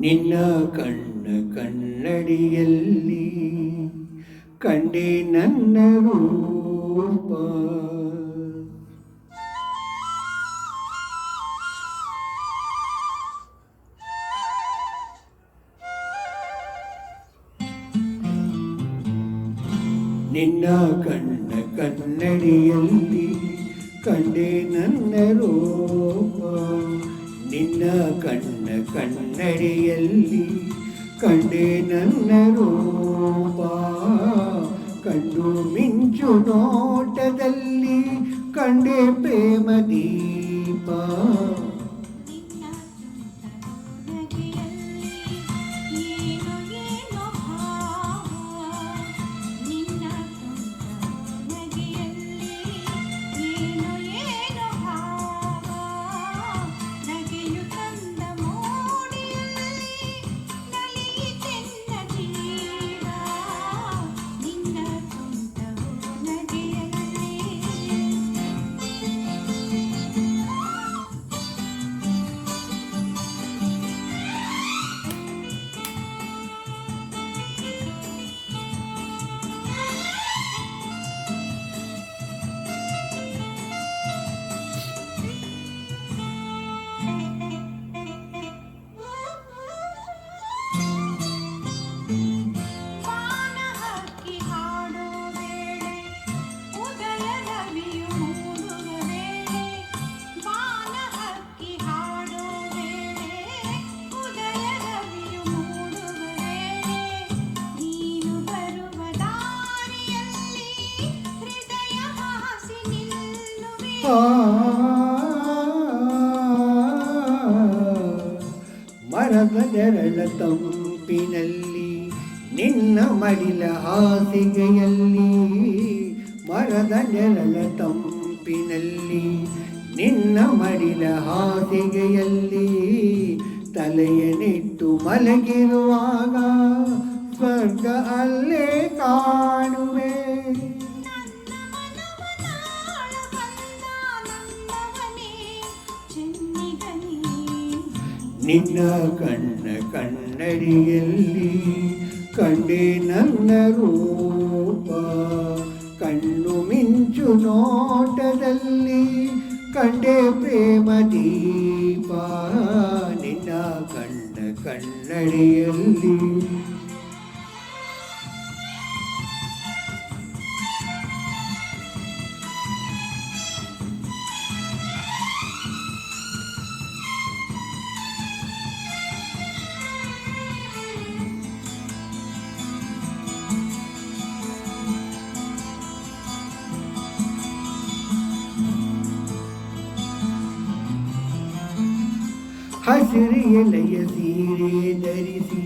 ನಿನ್ನ ಕಣ್ಣ ಕನ್ನಡಿಯಲ್ಲಿ ಕಂಡೆ ನನ್ನ ರೂಪ ನಿನ್ನ ಕಣ್ಣ ಕನ್ನಡಿಯಲ್ಲಿ ಕಂಡೆ ನನ್ನ ರೂಪ ನಿನ್ನ ಕಣ್ಣ ಕನ್ನಡಿಯಲ್ಲಿ ಕಂಡೆ ನನ್ನ ರೂಪ. ಕಂಡು ಮಿಂಚು ನೋಟದಲ್ಲಿ ಕಂಡೆ ಪ್ರೇಮ ಮರದ ನೆರಳ ತಂಪಿನಲ್ಲಿ, ನಿನ್ನ ಮಡಿಲ ಹಾಸಿಗೆಯಲ್ಲಿ, ಮರದ ನೆರಳ ತಂಪಿನಲ್ಲಿ, ನಿನ್ನ ಮಡಿಲ ಹಾಸಿಗೆಯಲ್ಲಿ ತಲೆಯನ್ನಿಟ್ಟು ಮಲಗಿರುವಾಗ, ಸ್ವರ್ಗ ಅಲ್ಲೇ ಕಾಣುವೆ. ನಿನ್ನ ಕಣ್ಣ ಕನ್ನಡಿಯಲ್ಲಿ ಕಂಡೆ ನನ್ನ ರೂಪ ಕಣ್ಣು ಮಿಂಚು ನೋಟದಲ್ಲಿ ಕಂಡೆ ಪ್ರೇಮ ದೀಪ ನಿನ್ನ ಕಣ್ಣ ಕನ್ನಡಿಯಲ್ಲಿ ಹಸಿರು ಎಲೆಯ ಸೀರೆ ಧರಿಸಿ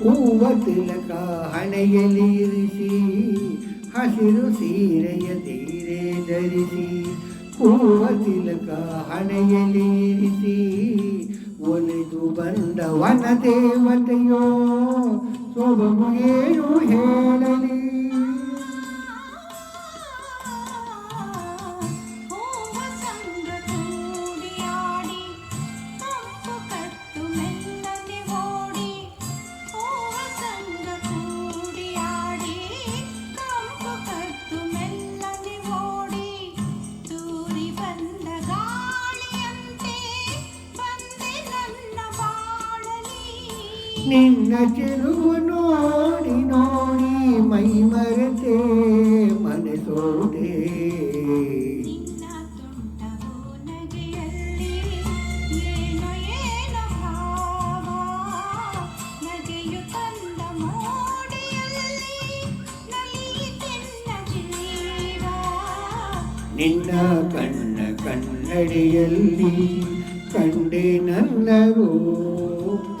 ಹೂವ ತಿಲಕ ಹಣೆಯಲ್ಲಿ ಇರಿಸಿ ಹಸಿರು ಸೀರೆಯ ಸೀರೆ ಧರಿಸಿ ಹೂವ ತಿಲಕ ಹಣೆಯಲ್ಲಿ ಇರಿಸಿ ಒಲಿದು ಬಂದ ವನ ದೇವತೆಯೋ ಸೊಬಗು ಹೇಳಲಿ. ನಿನ್ನ ಚೆಲುವು ನೋಡಿ ನೋಡಿ ಮೈ ಮರೆತೆ ಮನಸೋದೆ ನಿನ್ನ ಕಣ್ಣ ಕನ್ನಡಿಯಲ್ಲಿ ಕಂಡೆ ನನ್ನ ರೂಪ.